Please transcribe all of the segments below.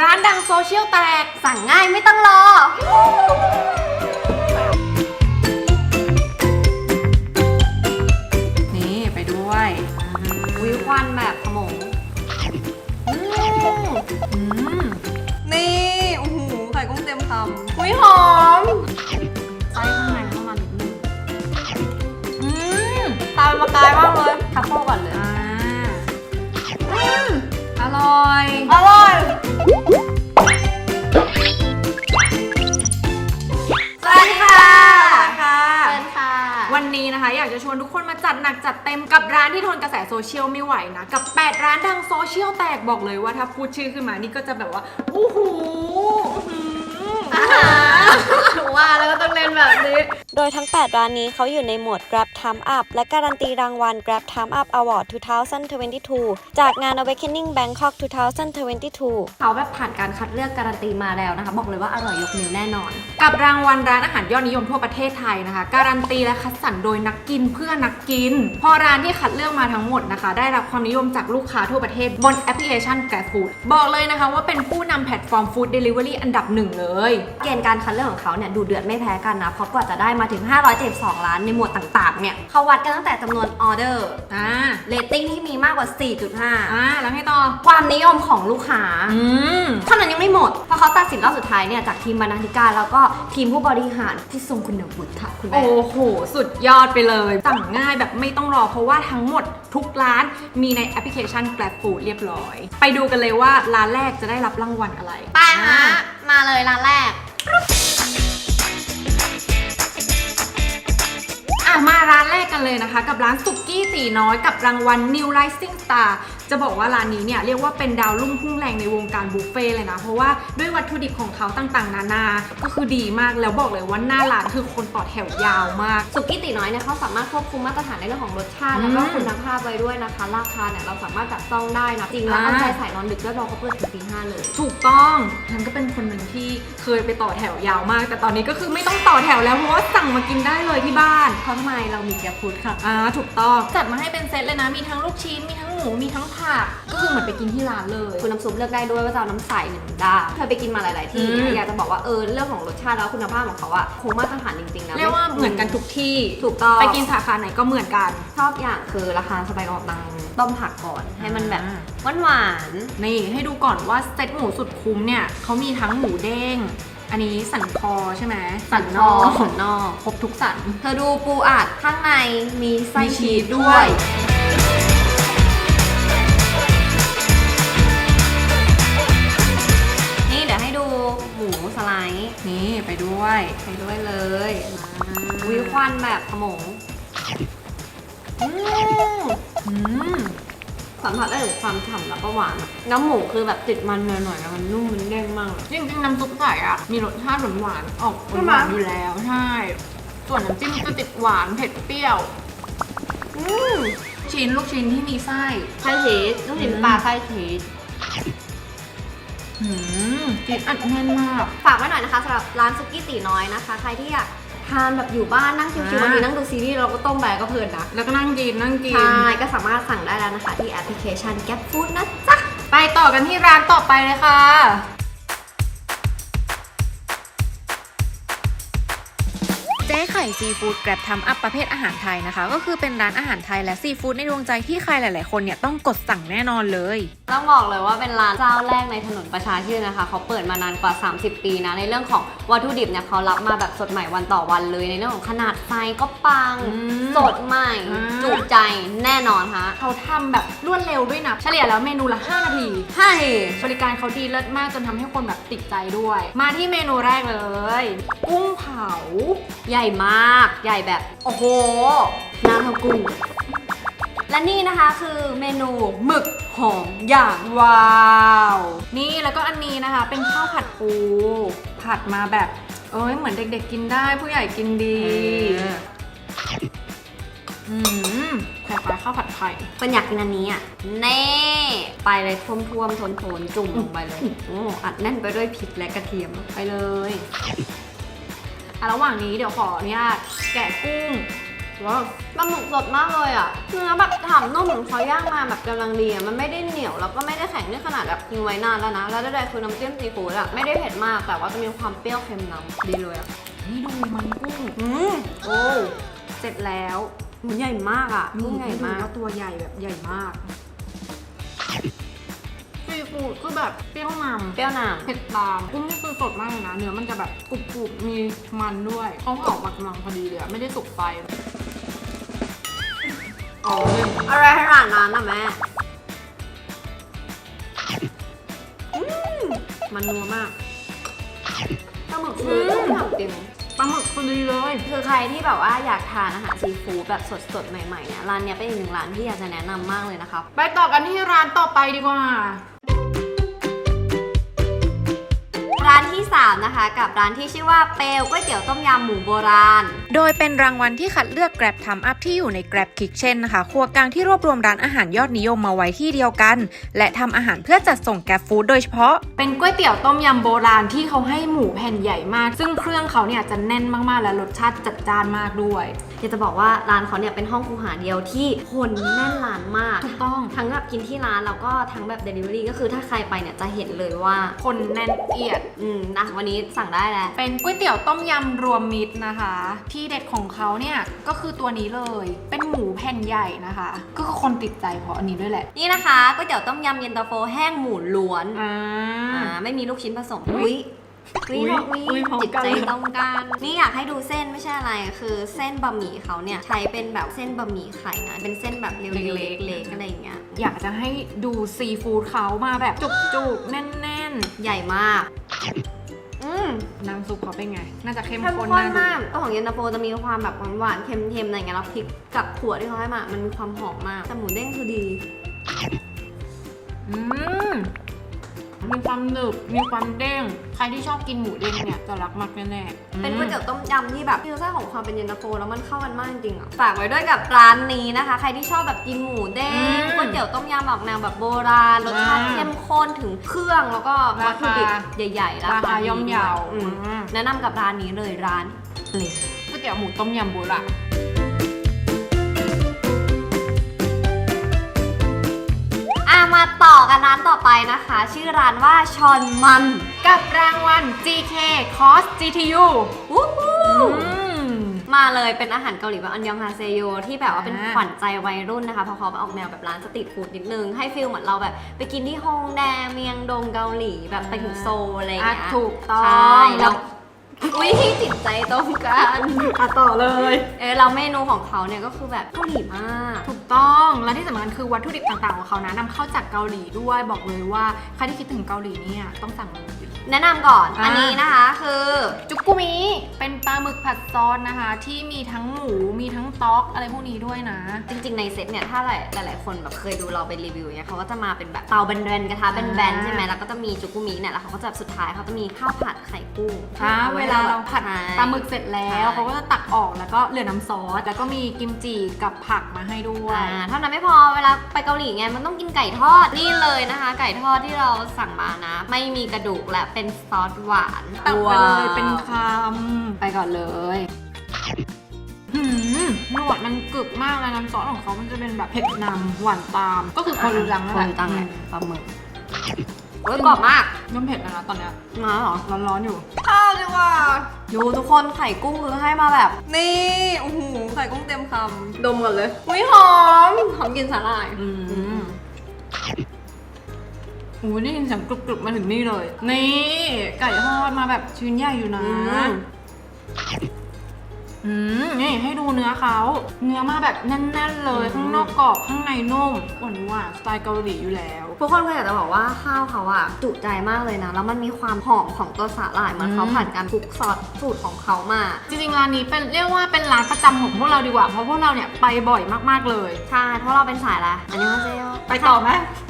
ร้านดังโซเชียลแตก สั่งง่ายไม่ต้องรอ นี่ไปด้วยวิวควันแบบขโมงอืมนี่โอ้โหไข่กุ้งเต็มคำอุ้ยหอมไส้ข้างในเข้ามานิดนึงอืมตามมากายมากเลยทัพโปก ร่อย อร่อย สวัสดีค่ะค่ะ เชิญค่ะ วันนี้นะคะ อยากจะชวนทุกคนมาจัดหนักจัดเต็มกับร้านที่ทนกระแสโซเชียลไม่ไหวนะ กับ 8 ร้านดังโซเชียลแตกบอกเลยว่าถ้าพูดชื่อขึ้นมานี่ก็จะแบบว่าโอ้โหอื้อหือ ว่าแล้วก็ต้องเล่นแบบนี้ โดยทั้ง 8 ร้านนี้เขาอยู่ในหมวด Grab Time Up และการันตีรางวัล Grab Time Up Award 2022 จากงาน Awakening Bangkok 2022 เขาแบบผ่านการคัดเลือกการันตีมาแล้วนะคะ บอกเลยว่าอร่อยยกนิ้วแน่นอน กับรางวัลร้านอาหารยอดนิยมทั่วประเทศไทยนะคะ การันตีและคัดสรรโดยนักกินเพื่อนักกิน พอร้านที่คัดเลือกมาทั้งหมดนะคะ ได้รับความนิยมจากลูกค้าทั่วประเทศบนแอปพลิเคชัน Grab Food บอกเลยนะคะว่าเป็นผู้นำแพลตฟอร์มฟู้ดเดลิเวอรี่อันดับหนึ่งเลย เกณฑ์การคัดเลือกของเขาเนี่ยดูเดือดไม่แพ้กันนะเพราะกว่าจะได้มาถึง 572 ล้านในหมวดต่างๆ เนี่ยเขาวัดกันตั้งแต่จำนวนออเดอร์อ่าเรตติ้งที่มีมากกว่า 4.5 อ่าแล้วไงต่อ ความนิยมของลูกค้าอืมเท่านั้นยังไม่หมด เพราะเขาตัดสินรอบสุดท้ายเนี่ยจากทีมบรรณาธิการแล้วก็ทีมผู้บริหารที่ทรงคุณวุฒิค่ะคุณแม่โอ้โห สุดยอดไปเลยสั่งง่ายแบบไม่ต้องรอเพราะว่าทั้งหมดทุกร้านมีในแอปพลิเคชัน Grab Food เรียบร้อย ไปดูกันเลยว่าร้านแรกจะได้รับรางวัลอะไรไปฮะมาเลยร้านแร นะคะ กับร้านสุกี้ตีน้อยกับรางวัล New Rising Star จะบอกว่าร้านนี้เนี่ยเรียกว่าเป็นดาวรุ่งพุ่งแรงในวงการบุฟเฟ่ต์เลยนะ เพราะว่าด้วยวัตถุดิบของเขาต่างๆ นานา ก็คือดีมากแล้วบอกเลยว่าหน้าร้านคือคนต่อแถวยาวมาก สุกี้ตีน้อยเนี่ยเขาสามารถควบคุมมาตรฐานในเรื่องของรสชาติ แล้วก็อืมคุณภาพไว้ด้วยนะคะ ราคาเนี่ยเราสามารถจับต้องได้นะจริงแล้วอ่าเอาใจใส่นอนดึกด้วยรอเขาเปิดถึงตีห้าเลย ถูกต้องฉันก็เป็นคนหนึ่งที่เคยไปต่อแถวยาวมาก แต่ตอนนี้ก็คือไม่ต้องต่อแถวแล้วเพราะว่าสั่งมากินได้เลยที่บ้านเพราะทำไมเรามีแกร็บฟูดค่ะอ่าถูกต้องจัดมาให้เป็นเซตเลยนะมีทั้งลูกชิ้นมีทั้งหมูมีทั้งผักก็คือเหมือนไปกินที่ร้านเลยคุณน้ำซุปเลือกได้ด้วยว่าจะเอาน้ำใสหรือน้ำดาเคยไปกินมาหลาย ๆ ที่อืม อยากจะบอกว่าเออเรื่องของรสชาติแล้วคุณภาพของเขาอะคงมาตรฐานจริง ๆ นะเรียกว่าเหมือนกันทุกที่ ถูกต้อง ไปกินสาขาไหนก็เหมือนกัน ชอบอย่างคือราคาสบายออกตังค์ต้มผักก่อนให้มันแบบอ่าหวานหวานๆนี่ให้ดูก่อนว่าเซตหมูสุดคุ้มเนี่ยเขามีทั้งหมูเด้ง อันนี้สันคอใช่ไหมสันนอกสันนอก ครบทุกสัน เธอดูปูอัดข้างในมีไส้มีชีชีสสด้ด้ววย ย มันแบบขมงอืมอืมสัมผัสได้ถึงความฉ่ำแล้วก็หวานอะน้ำหมูคือแบบติดมันหน่อยๆนะมันนุ่มมันเด้งมากเลยจริงๆน้ำซุปไก่อะมีรสชาติหวานๆออกหวานๆอยู่แล้วใช่ ส่วนน้ำจิ้มจะติดหวานเผ็ดเปรี้ยว อืมชิ้นลูกชิ้นที่มีไส้ไส้ชีสลูกชิ้นปลาไส้ชีสอืมชิ้นอัดแน่นมาก ฝากไว้หน่อยนะคะสำหรับร้านซุกี้ตีน้อยนะคะ ใครที่อยากานแบบอยู่บ้านนั่งชิวๆอ่าวันนี้นั่งดูซีรีส์เราก็ต้มไปก็เพลินนะแล้วก็นั่งกินนั่งกิน ใช่ก็สามารถสั่งได้แล้วนะคะที่แอปพลิเคชัน Gap Food นะจ๊ะ ไปต่อกันที่ร้านต่อไปเลยค่ะ ไข่ซีฟู้ดแกร็บทำอัพประเภทอาหารไทยนะคะ ก็คือเป็นร้านอาหารไทยและซีฟู้ดในดวงใจที่ใครหลาย ๆ คนเนี่ยต้องกดสั่งแน่นอนเลย ต้องบอกเลยว่าเป็นร้านเจ้าแรกในถนนประชาชื่นนะคะ เขาเปิดมานานกว่า 30 ปีนะ ในเรื่องของวัตถุดิบเนี่ยเขารับมาแบบสดใหม่วันต่อวันเลย ในเรื่องของขนาดไซส์ก็ปังอืมสดใหม่อ่าจุใจแน่นอนฮะเขาทำแบบรวดเร็วด้วยนะเฉลี่ยแล้วเมนูละ 5 นาทีใช่บริการเขาดีเลิศมากจนทำให้คนแบบติดใจด้วย มาที่เมนูแรกเลย กุ้งเผาใหญ่มาก ใหญ่แบบ โอ้โห น้ำเท่ากุ้ง และนี่นะคะคือเมนูหมึกหอมย่างว้าว นี่แล้วก็อันนี้นะคะ เป็นข้าวผัดปู ผัดมาแบบ เอ้ยเหมือนเด็กๆกินได้ ผู้ใหญ่กินดีอืมคล้ายๆข้าวผัดไข่เป็นอยากกินอันนี้อะเน่ไปเลยท่วมท่วมๆทนทนๆจุ่มลงไปเลยโอ้อัดแน่นไปด้วยพริกและกระเทียมไปเลย อะระหว่างนี้เดี๋ยวขออนุญาตแกะกุ้งว้าวปลาหมึกสดมากเลยอะเนื้อแบบฉ่ำนุ่มเขาย่างมาแบบกำลังดีอะมันไม่ได้เหนียวแล้วก็ไม่ได้แข็งนี่ขนาดแบบทิ้งไว้นานแล้วนะ แล้วใดๆคือน้ำจิ้มซีฟู้ดอะไม่ได้เผ็ดมากแต่ว่าจะมีความเปรี้ยวเค็มนำดีเลยอะนี่ดูมันกุ้งอืมโอ้เสร็จแล้วมันใหญ่มากอะกุ้งใหญ่มากดูว่ตัวใหญ่แบบใหญ่มาก ซีฟู้ดคือแบบเปรี้ยวนำเปรี้ยวหนามเผ็ดตามกุ้งนี่คือสดมากเลยนะ เนื้อมันจะแบบกรุบๆ มีมันด้วยเขาเผามากำลังพอดีเลยอะไม่ได้สุกไปอ๋อเลยอะไรขนาดนั้นอะแม่อืมมันนัวมากปลาหมึกคือต้องทำจริงปลาหมึกพอดีเลย คือใครที่แบบว่าอยากทานอาหารซีฟู้ดแบบสดๆ ใหม่ๆเนี่ยร้านเนี้ยเป็นอีกหนึ่งร้านที่อยากจะแนะนำมากเลยนะคะ ไปต่อกันที่ร้านต่อไปดีกว่า 3 นะคะ กับร้านที่ชื่อว่าเปลวก๋วยเตี๋ยวต้มยำหมูโบราณ โดยเป็นรางวัลที่คัดเลือก Grab ทำอัพที่อยู่ใน Grab Kitchen นะคะ ครัวกลางที่รวบรวมร้านอาหารยอดนิยมมาไว้ที่เดียวกัน และทำอาหารเพื่อจัดส่ง Grab Food โดยเฉพาะ เป็นก๋วยเตี๋ยวต้มยำโบราณที่เขาให้หมูแผ่นใหญ่มาก ซึ่งเครื่องเขาเนี่ยจะแน่นมากๆ และรสชาติจัดจ้านมากด้วย อยากจะบอกว่าร้านเขาเนี่ยเป็นห้องคูหาเดียวที่คนแน่นร้านมากถูกต้องทั้งแบบกินที่ร้านแล้วก็ทั้งแบบ Delivery ก็คือถ้าใครไปเนี่ยจะเห็นเลยว่า คนแน่นเอียด อืมนะวันนี้สั่งได้แล้ว เป็นก๋วยเตี๋ยวต้มยำรวมมิตรนะคะ ที่เด็ดของเขาเนี่ยก็คือตัวนี้เลย เป็นหมูแผ่นใหญ่นะคะ ก็คือคนติดใจเพราะอันนี้ด้วยแหละ นี่นะคะก๋วยเตี๋ยวต้มยำเย็นตาโฟแห้งหมูล้วนอ่าอ่าไม่มีลูกชิ้นผสมอุ๊อุ้ย ยอุ้ยอุ๊ยอุ๊ยอุ๊ยพร้อมจิตกันใจเลยต้องการนี่อยากให้ดูเส้นไม่ใช่อะไร คือเส้นบะหมี่เขาเนี่ยใช้เป็นแบบเส้นบะหมี่ไข่นะ เป็นเส้นแบบเรียวๆเล็กๆเล็กๆอะไรอย่างเงี้ย อยากจะให้ดูซีฟู้ดเขามาแบบจุกๆ แน่นใหญ่มากอืมๆน้ำซุปเขาเป็นไง น่าจะเข้มเข้มข้นข้นน่าดูมากตัวของเย็นตาโฟจะมีความแบบหวานๆ เค็มๆ อะไรเงี้ย แล้วพริกกับถั่วที่เขาให้มา มันมีความหอมมาก แต่หมูเด้งคือดี อืม มีความหนึบ มีความเด้ง ใครที่ชอบกินหมูเด้งเนี่ยจะรักมากแน่ๆเป็นอืมก๋วยเตี๋ยวต้มยำที่แบบมีรสชาติของความเป็นเย็นตาโฟแล้วมันเข้ากันมากจริงๆอะ ฝากไว้ด้วยกับร้านนี้นะคะ ใครที่ชอบแบบกินหมูเด้อืงมก๋วยเตี๋ยวต้มยำออกแนวแบบโบราณรสชาติอ่าเข้มข้นถึงเครื่องแล้วก็วัตถุดิบราคาใหญ่ๆราราคาคาดีย่อมด้วยเยาวอืมอืมแนะนำกับร้านนี้เลยร้านเปลวก๋วยเตี๋ยวหมูต้มยำโบราณ ต่อกันร้านต่อไปนะคะ ชื่อร้านว่าชอนมันกับรางวัล GK Cost GTU วู้ฮู้อืมมาเลยเป็นอาหารเกาหลีแบบอันยองฮาเซโยที่แบบว่าเป็นอ่าขวัญใจวัยรุ่นนะคะเพราะเขาออกแนวแบบร้านสตรีทฟู้ดนิดนึง ให้ฟิลเหมือนเราแบบ ไปกินที่ฮงแดเมียงดงเกาหลีแบบไปถึงโซลอะไรอย่างอะเงี้ยถูกต้องใช่แล้ว อุ้ยจิตใจตรงกันอะต่อเลย เออเราเมนูของเขาเนี่ยก็คือแบบเกาหลีมาก ถูกต้องและที่สำคัญคือวัตถุดิบต่างๆของเขานะนำเข้าจากเกาหลีด้วยบอกเลยว่าใครที่คิดถึงเกาหลีเนี่ยต้องสั่งเลย แนะนำก่อน อ่าอันนี้นะคะคือจุกกุมิเป็นปลาหมึกผัดซอสนะคะ ที่มีทั้งหมูมีทั้งต๊อกอะไรพวกนี้ด้วยนะ จริงๆ ในเซตเนี่ยถ้าหลายหลายๆคนแบบเคยดูเราไปรีวิวเนี่ยเขาก็จะมาเป็นแบบเตาแบนๆกระทะแบนๆใช่ไหมแล้วก็จะมีจุกุมิเนี่ยแล้วเขาก็จะสุดท้ายเขาจะมีข้าวผัดไข่กุ้งอ่าอไเวลาเราผัดใช่ปลาหมึกเสร็จแล้วใช่เขาก็จะตักออกแล้วก็เหลือน้ำซอสแล้วก็มีกิมจิกับผักมาให้ด้วยอ่าเท่านั้นไม่พอเวลาไปเกาหลีไงมันต้องกินไก่ทอดนี่เลยนะคะ ไก่ทอดที่เราสั่งมานะ ไม่มีกระดูกและเป็นซอสหวานตักไปเลยว้าวเป็นคำไปก่อนเลยหืมหนวดมันกรึบมากเลยน้ำซอสของเขามันจะเป็นแบบเผ็ดนำหวานตาม ก็คือคนรู้จังนั่นคแหนละตังแหละปลาหมึก โอ้ยกรอบมากน้ำเผ็ดนะคะตอนเนี้ยมาเหรอร้อนๆอยู่ข้าวดีกว่าดูทุกคนไข่กุ้งคือให้มาแบบ นี่โอ้โหไข่กุ้งเต็มคำดมก่อนเลยอุ้ยหอมหอมกลินสาหร่ายอืมโอ้ยได้ยินเสียงกรุบๆมาถึงนี่เลย นี่ ไก่ทอดมาแบบชิ้นใหญ่อยู่นะ อืมอืมนี่ให้ดูเนื้อเขา เนื้อมาแบบแน่น ๆ เลยอืมข้างนอกกรอบข้างในนุ่มหวานหวานๆสไตล์เกาหลีอยู่แล้ว ทุกคนก็อยากจะบอกว่าข้าวเขาอะจุใจมากเลยนะ แล้วมันมีความหอมของตัวสาหร่ายเหมันเขาอืมผ่านการคลุกซอสสูตรของเขามา จริงๆ ร้านนี้เป็นเรียกว่าเป็นร้านประจำของพวกเราดีกว่า เพราะพวกเราเนี่ยไปบ่อยมากๆเลย ใช่ เพราะเราเป็นสายอะไรอันนี้มาเซลไปต่อไหม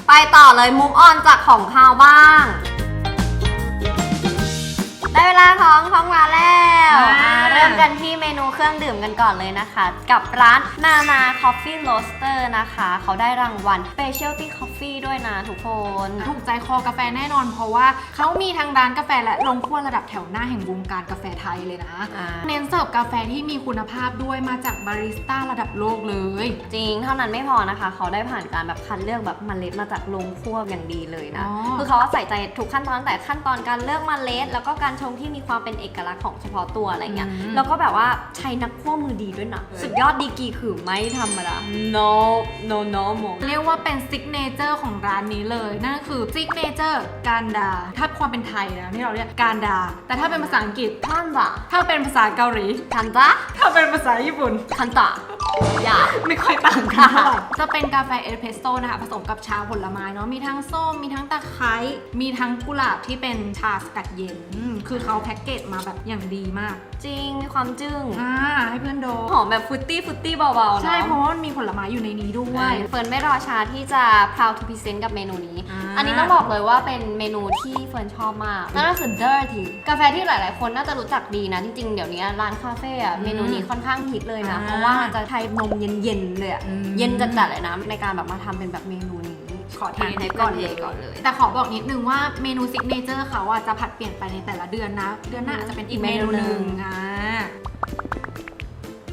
ไปต่อเลยมุกออนจากของข้าวบ้าง ได้เวลาของของหวานแล้วอ่าอ่าเริ่มกันที่ เมนูเครื่องรื่องดื่มกันก่อนเลยนะคะ กับร้านนานา Coffee Roaster นะคะ เขาได้รางวัล Specialty Coffee ด้วยนะทุกคน ถูกใจคอกาแฟแน่นอน เพราะว่าเขามีทางร้านกาแฟและลงขั้วระดับแถวหน้าแห่งวงการกาแฟไทยเลยนะ อ่า เน้นเสิร์ฟกาแฟที่มีคุณภาพด้วยมาจากบาริสต้าระดับโลกเลย จริงเท่านั้นไม่พอนะคะ เขาได้ผ่านการแบบคัดเลือกแบบเมล็ดมาจากโรงคั่วอย่างดีเลยนะ อ๋อ คือเขาใส่ใจทุกขั้นตอนตั้งแต่ขั้นตอนการเลือกเมล็ด แล้วก็การชงที่มีความเป็นเอกลักษณ์ของเฉพาะตัวอะไรเงี้ยแล้วก็แบบว่าใช้นักคั่วมือดีด้วยนะ สุดยอดดีกรีคือไม่ธรรมดา no no no หมเรียกว่าเป็นซิกเนเจอร์ของร้านนี้เลย นั่นก็คือซิกเนเจอร์การดา ถ้าความเป็นไทยนะที่เราเรียกการดา แต่ถ้าเป็นภาษาอังกฤษ ท่านละถ้าเป็นภาษาเกาหลีคันตะถ้าเป็นภาษาญี่ปุ่น คันตะ อย่าไม่ค่อยต่างกันเท่าไหร่จะเป็นกาแฟเอสเพรสโซ่นะคะ ผสมกับชาผลไม้เนาะ มีทั้งส้ม มีทั้งตะไคร้ มีทั้งกุหลาบที่เป็นชาสกัดเย็นอืมคือเขาแพ็กเกจมาแบบอย่างดีมาก จริง มีความจึ้ง อ่า ให้เพื่อนดูหอมแบบฟรุตตี้ฟรุตตี้เบาๆเนาะใช่ เพราะว่ามันมีผลไม้อยู่ในนี้ด้วย เฟิร์นไม่รอช้าที่จะ proud to present กับเมนูนี้ อ่า อันนี้ต้องบอกเลยว่าเป็นเมนูที่เฟิร์นชอบมากนั่นก็คือ dirty กาแฟที่หลายๆ คนน่าจะรู้จักดีนะ จริงๆ เดี๋ยวนี้ร้านคาเฟ่อะเมนูนี้ค่อนข้างฮิตเลยนะอ่าเพราะว่าจะใช้นมเย็นๆเลยอะอืมเย็นจัดๆเลยนะในการแบบมาทำเป็นแบบเมนูนี้ขอเทให้ให้ก่ก่ออนนเลเลยยก่อนเลย แต่ขอบอกนิดนึงว่าเมนูซิกเนเจอร์เขาอะจะผัดเปลี่ยนไปในแต่ละเดือนนะ เดือนหน้าอาจจะเป็นอีกเมนูหนึ่งอ่า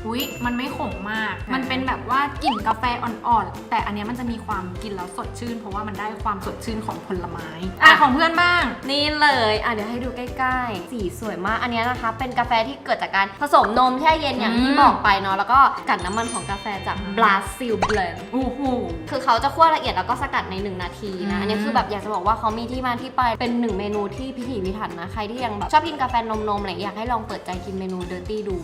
อุ้ยมันไม่ขมมาก มันเป็นแบบว่ากลิ่นกาแฟอ่อนๆ แต่อันเนี้ยมันจะมีความกินแล้วสดชื่น เพราะว่ามันได้ความสดชื่นของผลไม้อะของเพื่อนบ้าง นี่เลยอะเดี๋ยวให้ดูใกล้ๆ สีสวยมาก อันเนี้ยนะคะ เป็นกาแฟที่เกิดจากการผสมนมแช่เย็นอย่างที่อืมบอกไปเนาะ แล้วก็กัดน้ำมันของกาแฟจากบราซิลเบลนโอ้โห คือเขาจะคั่วละเอียดแล้วก็สกัดใน 1 นาทีอืนะมอันนี้คือแบบอยากจะบอกว่าเขามีที่มาที่ไป เป็นหนึ่งเมนูที่พิถีพิถันนะ ใครที่ยังแบบชอบกินกาแฟนมๆอะไรอย่างเงี้ยอยากให้ลองเปิดใจกินเมนูเดอร์ตี้ดู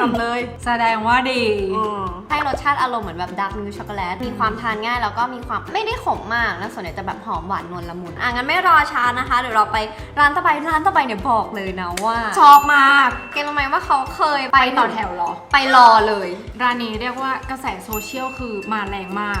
ทำเลย แสดงว่าดีให้รสชาติอารมณ์เหมือนแบบดาร์กมิลช็อกโกแลต มีความทานง่ายแล้วก็มีความไม่ได้ขมมากนะส่วนใหญ่จะแบบหอมหวานนวลละมุน อะงั้นไม่รอช้านะคะ เดี๋ยวเราไปร้านต่อไปร้านต่อไปเนี่ยบอกเลยนะว่า ชอบมากเกรู้ไหมว่าเขาเคยไปต่อแถวเหรอ ไปรอเลย ร้านนี้เรียกว่ากระแสโซเชียลคือมาแรงมาก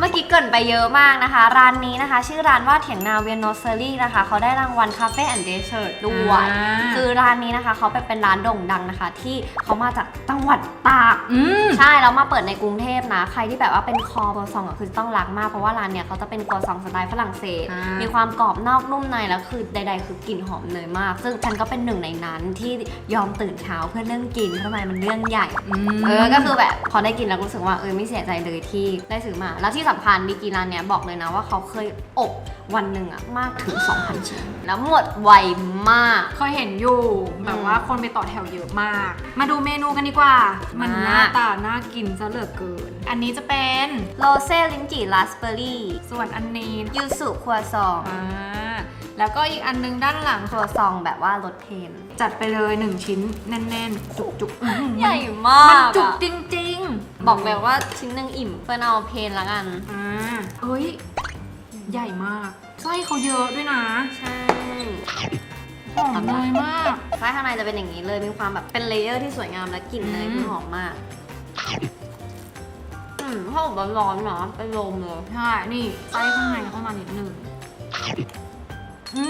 เมื่อกี้เกรินไปเยอะมากนะคะ ร้านนี้นะคะ ชื่อร้านว่าเถียงนาเวียนโนเซอรี่นะคะ เขาได้รางวัลคาเฟ่แอนด์เดสเซอร์ด้วย อ่า คือร้านนี้นะคะเขาไปเป็นร้านโด่งดังนะคะ ที่เขามาจากจังหวัดตาก อืม ใช่แล้วมาเปิดในกรุงเทพนะ ใครที่แบบว่าเป็นคอโครัวซองอะคือต้องรักมาก เพราะว่าร้านเนี้ยเขาจะเป็นครัวซองสไตล์ฝรั่งเศส อ่ามีมีความกรอบนอกนุ่มในแล้วคือใด ๆ คือกลิ่นหอมเนยมาก ซึ่งฉันก็เป็นหนึ่งในนั้นที่ยอมตื่นเช้าเพื่อเรื่องกินเพราะทำไมมันเรื่องใหญ่ เออ ก็คือแบบพอได้กินแล้วรู้สึกว่าเออไม่เสียใจเลยที่ได้ซื้อมา แล้วที่สำคัญดีกีร้านเนี้ยบอกเลยนะว่าเขาเคยอบวันหนึ่งอะมากถึง 2,000 ชิ้น แล้วหมดไวมาก เคยเห็นอยู่แบบว่าคนไปต่อแถวเยอะมาก มาดูเมนูกันดีกว่า มันมาหน้าตาน่ากินซะเหลือเกิน อันนี้จะเป็นโรเซ่ลิ้นจี่ราสเบอร์รี่ส่วนอันนี้ยูสุครัวซองอ่า แล้วก็อีกอันนึงด้านหลังครัวซองแบบว่ารสเค็มจัดไปเลยหนึ่งชิ้นแน่นๆ จุกๆอื้อหือใหญ่มามันกจุกอะจริงบอกเลยว่าชิ้นหนึ่งอิ่มเพื่อนเอาเพนละกัน ๆอ่าเฮ้ย ใหญ่มากไส้เขาเยอะด้วยนะใช่ หอมเนยมาก ไส้ข้างในจะเป็นอย่างนี้เลย มีความแบบเป็นเลเยอร์ที่สวยงามและกลิ่นเนยอืม คือหอมมาก อืมถ้าอบร้อนๆเนาะเป็นลมเลย ใช่ นี่ไส้ข้างในเข้ามานิดนึง อื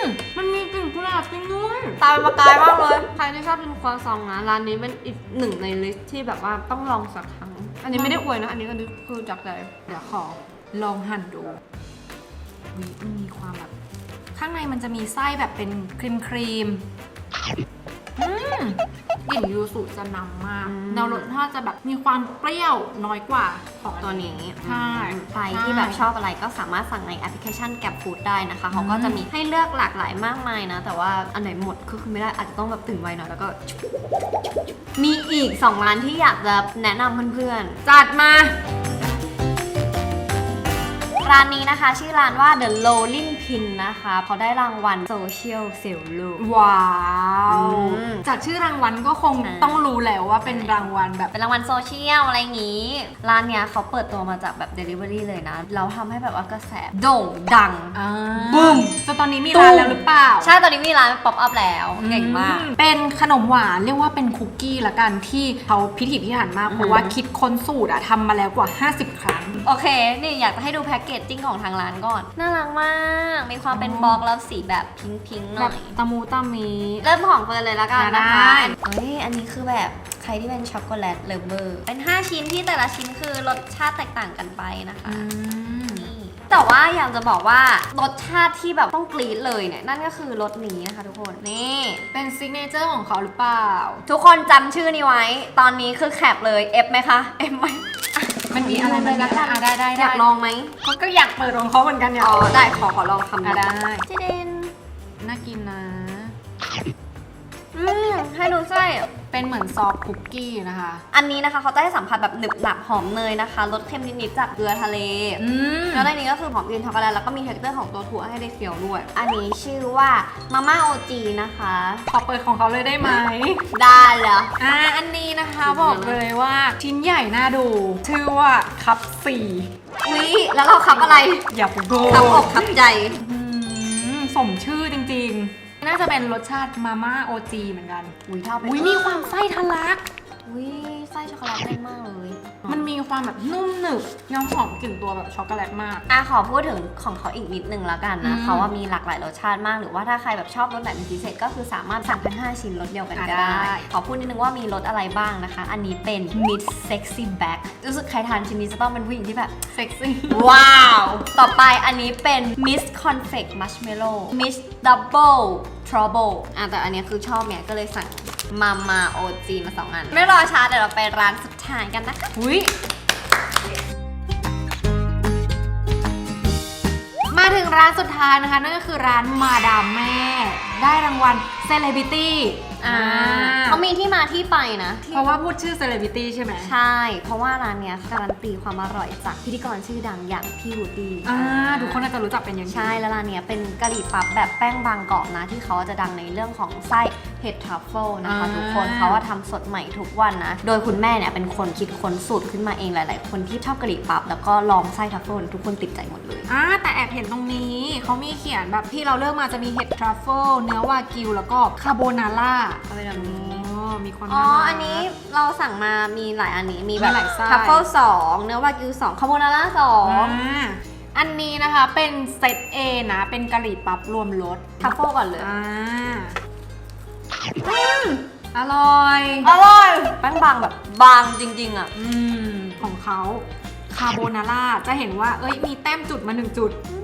มมันมีกลิ่นกุหลาบจริงด้วยตายประกายมากเลย ใครที่ชอบกินครัวซองนะร้านนี้เป็นอีกหนึ่งในลิสต์ที่แบบว่าต้องลองสักครั้ง อันนี้ไม่ได้อวยนะ อันนี้อันนี้คือจากใจเดี๋ยวขอลองหั่นดูวิมันมีความแบบ ข้างในมันจะมีไส้แบบเป็นครีมครีมๆอืม กลิ่นยูสุจะนำมากอืมแนวรสชาติจะแบบมีความเปรี้ยวน้อยกว่าของตัวนี้ใช่ใครที่แบบชอบอะไรก็สามารถสั่งในแอปพลิเคชันแก b ฟู้ดได้นะคะ เขาก็จะมีให้เลือกหลากหลายมากมายนะ แต่ว่าอันไหนหมดก็คือไม่ได้อาจจะต้องแบบตื่นไวหน่อยแล้วก็ มีอีก 2 ร้านที่อยากจะแนะนำเพื่อนๆ จัดมาร้านนี้นะคะ ชื่อร้านว่า The Rolling Pin นะคะเขาได้รางวัล Social s e l l ว้าว อืม จากชื่อรางวัลก็คงอ่าต้องรู้แล้วว่าเป็นรางวัลแบบ เป็นรางวัลโซเชียลอะไรอย่างนี้ ร้านเนี้ยเขาเปิดตัวมาจากแบบ Delivery เลยนะ เราทำให้แบบว่ากระแสโด่งดัง บึ้ม จนตอนนี้มีร้านแล้วหรือเปล่าใช่ ตอนนี้มีร้านป๊อปอัพแล้ว เก่งมาก อืเป็นขนมหวานเรียกว่าเป็นคุกกี้ละกันที่เขาพิถีพิถันมาก เพราะว่าคิดค้นสูตรอะทำมาแล้วกว่า 50 ครั้ง โอเค นี่อยากจะให้ดูแพ็กเกจจิ้งของทางร้านก่อน น่ารักมากมีความเป็นบล็อกแล้วสีแบบพิงพิงๆหแบน่บอยตะมูตะมี เริ่มของเฟิร์นเลยละกันนะคะ ได้เอ้ย อันนี้คือแบบใครที่เป็นช็อกโกแลตเลเวอร์ เป็น 5 ชิ้นที่แต่ละชิ้นคือรสชาติแตกต่างกันไปนะคะอืมนี่แต่ว่าอยากจะบอกว่ารสชาติที่แบบต้องกรี๊ดเลยเนี่ย นั่นก็คือรสนี้นะคะทุกคน นี่ เป็นซิกเนเจอร์ของเขาหรือเปล่า ทุกคนจำชื่อนี้ไว้ ตอนนี้คือแคปเลยเอฟไหมคะเอฟไหม มันมีอะไรเลยละกันอะได้ได้อยากลองไหมเขาก็อยากเปิดของเขาเหมือนกันเนี่ยอ๋อได้ขอขอลองคำอะได้เจเดนน่ากินนะ อืมให้ดูไส้ เป็นเหมือนซอฟต์คุกกี้นะคะ อันนี้นะคะเขาจะให้สัมผัสแบบหนึบหนับหอมเนยนะคะรสเค็มนิดๆจากเกลือทะเล อืม แล้วในนี้ก็คือหอมกลิ่นช็อกโกแลตแล้วก็มีเท็กเจอร์ของตัวถั่วให้ได้เคี้ยวด้วย อันนี้ชื่อว่ามาม่าโอจีนะคะ ขอเปิดของเขาเลยได้ไหม ได้เหรออ่า อันนี้นะคะบอกเลยว่าชิ้นใหญ่น่าดู ชื่อว่าคัพสี่อุ๊ยแล้วเราขับอะไรอย่าไปโกขับอกขับใจ อืมสมชื่อจริงๆ น่าจะเป็นรสชาติมาม่าโอจีเหมือนกัน อุ้ยเท่าไปอุ้ยมีความไส้ทะลัก อุ้ยไส้ช็อกโกแลตแน่นมากเลยมันมีความแบบนุ่มหนึบยังหอมกลิ่นตัวแบบช็อกโกแลตมาก อะขอพูดถึงของเขาอีกนิดนึงแล้วกันนะอืม เขาว่ามีหลากหลายรสชาติมาก หรือว่าถ้าใครแบบชอบรสไหนเป็นพิเศษก็คือสามารถสั่งเป็น5ชิ้นรสเดียวกันก็ได้ ขอพูดนิดนึงว่ามีรสอะไรบ้างนะคะ อันนี้เป็น Mid Sexy Back รู้สึกใครทานชิ้นนี้จะต้องเป็นผู้หญิงที่แบบ เซ็กซี่ ว้าว ต่อไปอันนี้เป็น Miss Confect Marshmallow Miss Double Trouble อะแต่อันเนี้ยคือชอบเนี่ยก็เลยสั่งมามาโอจีมาสองอัน ไม่รอช้าเดี๋ยวเราไปร้านสุดท้ายกันนะคะอุ้ยมาถึงร้านสุดท้ายนะคะ นั่นก็คือร้านมาดามแม่ ได้รางวัล Celebrity อ่าเขามีที่มาที่ไปนะ เพราะว่าพูดชื่อ Celebrity ใช่ไหม ใช่ เพราะว่าร้านเนี้ยการันตีความอร่อยจากพิธีกรชื่อดังอย่างพี่วูดดี้อ่าทุกคนน่าจะรู้จักเป็นอย่างดีใช่ แล้วร้านเนี้ยเป็นกะหรี่ปั๊บแบบแป้งบางกรอบนะ ที่เขาจะดังในเรื่องของไส้เห็ดทรัฟเฟิลนะคะอ่าทุกคนเขาว่าทำสดใหม่ทุกวันนะ โดยคุณแม่เนี่ยเป็นคนคิดค้นสูตรขึ้นมาเองหลาย ๆ คนที่ชอบกะหรี่ปั๊บแล้วก็ลองไส้ทรัฟเฟิลทุกคนติดใจหมดเลยอ่าแต่แอบเห็นตรงนี้เขามีเขียนแบบที่เราเลือกมาจะมีเห็ดทรัฟเฟิลเนื้อวากิวแล้วก็คาโบนาร่าเอาไปแบบนี้อ๋อมีความอ๋อารัก อันนี้เราสั่งมามีหลายอันนี้ มีแบบมีหลายไส้ทรัฟเฟิลสองเนื้อวากิวสองคาโบนาร่าสองอ่าอันนี้นะคะเป็นเซต A นะ เป็นกะหรี่ปั๊บรวมรสทรัฟเฟิลก่อนเลย อ่าอร่อย อร่อยแป้งบางแบบบางจริงๆอะ อืม ของเขาคาโบนาร่าจะเห็นว่า เอ้ย มีแต้มจุดมาหนึ่งจุดมี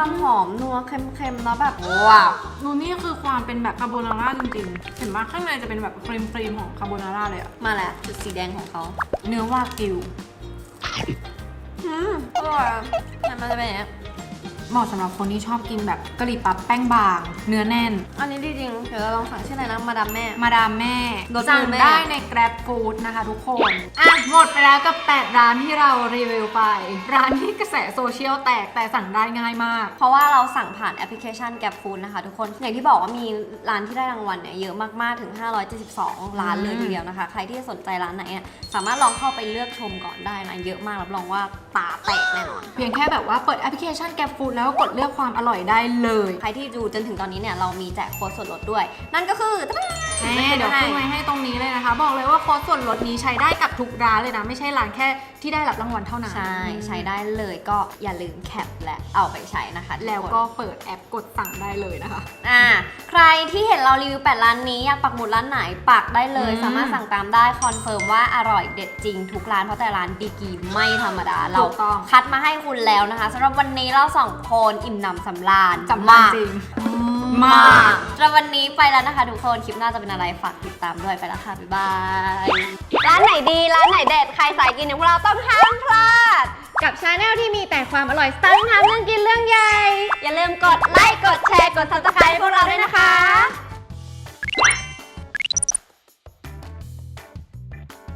ความหอมนัวเค็มๆแล้วแบบว้าวดูนี่คือความเป็นแบบคาโบนาร่าจริงๆ เห็นว่าข้างในจะเป็นแบบครีมครีมๆของคาโบนาร่าเลยอะมาแล้วจุดสีแดงของเขา เนื้อวากิวอืมอร่อยอะมันจะเป็นอย่างเงี้ย เหมาะสำหรับคนที่ชอบกินแบบกะหรี่ปั๊บแป้งบาง เนื้อแน่น อันนี้ดีจริง เดี๋ยวเราลองสั่งชื่ออะไรนะ มาดามแม่ มาดามแม่รสสั่งมือแม่ ได้ใน Grab Food นะคะทุกคน อะ หมดไปแล้วกับ 8 ร้านที่เรารีวิวไป ร้านที่กระแสโซเชียลแตกแต่สั่งได้ง่ายมาก เพราะว่าเราสั่งผ่านแอปพลิเคชัน Gap Food นะคะทุกคน อย่างที่บอกว่ามีร้านที่ได้รางวัลเนี่ยเยอะมาก ๆ ถึง 572 ร้านเลยทีเดียวนะคะ ใครที่สนใจร้านไหนเนี่ยสามารถลองเข้าไปเลือกชมก่อนได้นะ เยอะมากรับรองว่าตาแตกแน่นอน เพียงแค่แบบว่าเปิดแอปพลิเคชัน Grab Food แล้วก็กดเลือกความอร่อยได้เลย ใครที่ดูจนถึงตอนนี้เนี่ยเรามีแจกโค้ดส่วนลดด้วย นั่นก็คือแม่เดี๋ยวขึ้นไว้ให้ตรงนี้เลยนะคะ บอกเลยว่าโค้ดส่วนลดนี้ใช้ได้กับทุกร้านเลยนะ ไม่ใช่ร้านแค่ที่ได้รับรางวัลเท่านั้นใช่ใช้ได้เลยก็อย่าลืมแคปและเอาไปใช้นะคะแล้วก็เปิดแอปกดสั่งได้เลยนะคะ อ่าใครที่เห็นเรารีวิวแปดร้านนี้อยากปักหมุดร้านไหนปักได้เลย อืม สามารถสั่งตามได้คอนเฟิร์มว่าอร่อยเด็ดจริงทุกร้านเพราะแต่ร้านดีกรีไม่ธรรมดา เราถูกต้อง คัดมาให้คุณแล้วนะคะสำหรับวันนี้เราสองคนอิ่มหนำสำราญจำมาจริง มากสำหรับวันนี้ไปแล้วนะคะทุกคน คลิปหน้าจะเป็นอะไรฝากติดตามด้วยไปแล้วค่ะ บ๊ายบาย ร้านไหนดีร้านไหนเด็ดใครสายกินอย่างพวกเราต้องห้ามพลาด กับชาแนลที่มีแต่ความอร่อยสไตล์ทำเรื่องกินเรื่องใหญ่ อย่าลืมกดไลค์กดแชร์กด subscribe ให้พวกเราด้วยนะคะ